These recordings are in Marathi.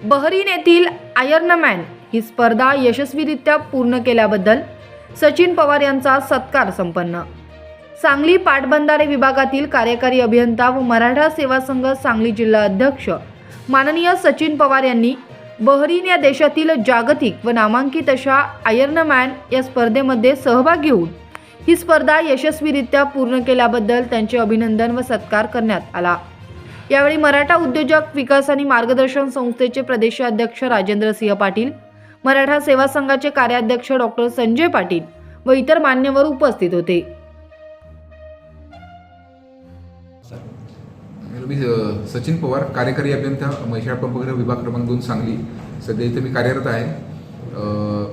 बहरीन येथील आयर्नमॅन ही स्पर्धा यशस्वीरित्या पूर्ण केल्याबद्दल सचिन पवार यांचा सत्कार संपन्न. सांगली पाटबंधारे विभागातील कार्यकारी अभियंता व मराठा सेवा संघ सांगली जिल्हा अध्यक्ष माननीय सचिन पवार यांनी बहरीन या देशातील जागतिक व नामांकित अशा आयर्नमॅन या स्पर्धेमध्ये सहभाग घेऊन ही स्पर्धा यशस्वीरित्या पूर्ण केल्याबद्दल त्यांचे अभिनंदन व सत्कार करण्यात आला. यावेळी मराठा उद्योजक विकास आणि मार्गदर्शन संस्थेचे प्रदेशाध्यक्ष राजेंद्र सिंह पाटील मराठा सेवा संघाचे कार्याध्यक्ष डॉक्टर संजय पाटील व इतर मान्यवर उपस्थित होते. मी सचिन पवार कार्यकारी अभियंता महिषा पंपग्रह विभाग क्रमांक दोन सांगली. सध्या इथे मी कार्यरत आहे.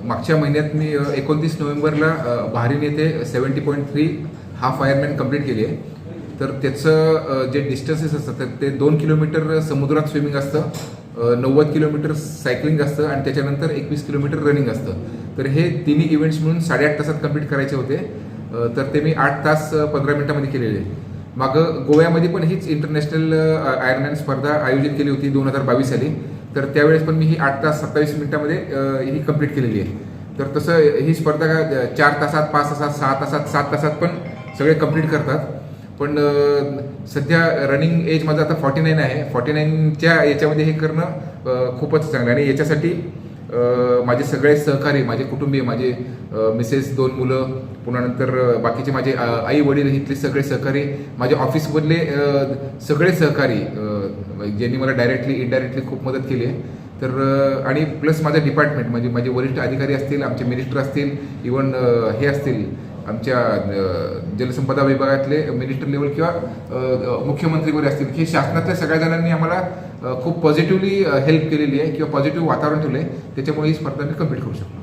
मागच्या महिन्यात मी एकोणतीस नोव्हेंबरला भारी बहारीन येथे seventy point three half ironman complete केली आहे. तर त्याचं जे डिस्टन्सेस असतात तर ते दोन किलोमीटर समुद्रात स्विमिंग असतं नव्वद किलोमीटर सायकलिंग असतं आणि त्याच्यानंतर एकवीस किलोमीटर रनिंग असतं. तर हे तिन्ही इव्हेंट्स मिळून साडेआठ तासात कंप्लीट करायचे होते. तर ते मी आठ तास पंधरा मिनिटामध्ये केलेले. आहे मागं गोव्यामध्ये पण हीच इंटरनॅशनल आयर्नमॅन स्पर्धा आयोजित केली होती दोन हजार बावीस साली. तर त्यावेळेस पण मी ही आठ तास सत्तावीस मिनिटामध्ये ही कंप्लीट केलेली आहे. तर तसं ही स्पर्धा चार तासात पाच तासात सहा तासात सात तासात पण सगळे कंप्लीट करतात. पण सध्या रनिंग एज माझं आता फॉर्टी नाईन आहे. फॉर्टी नाईनच्या याच्यामध्ये हे करणं खूपच चांगलं आहे. आणि याच्यासाठी माझे सगळे सहकारी माझे कुटुंबीय माझे मिसेस दोन मुलं पुन्हा नंतर बाकीचे माझे आई वडील इथले सगळे सहकारी माझे ऑफिसमधले सगळे सहकारी ज्यांनी मला डायरेक्टली इनडायरेक्टली खूप मदत केली आहे. तर आणि प्लस माझं डिपार्टमेंट म्हणजे माझे वरिष्ठ अधिकारी असतील आमचे मिनिस्टर असतील इवन हे असतील आमच्या जलसंपदा विभागातले मिनिस्टर लेवल किंवा मुख्यमंत्री वगैरे असतील. हे शासनातल्या सगळ्या जणांनी आम्हाला खूप पॉझिटिव्हली हेल्प केलेली आहे किंवा पॉझिटिव्ह वातावरण ठेवलं आहे त्याच्यामुळे ही स्पर्धा मी कंप्लीट करू शकतो.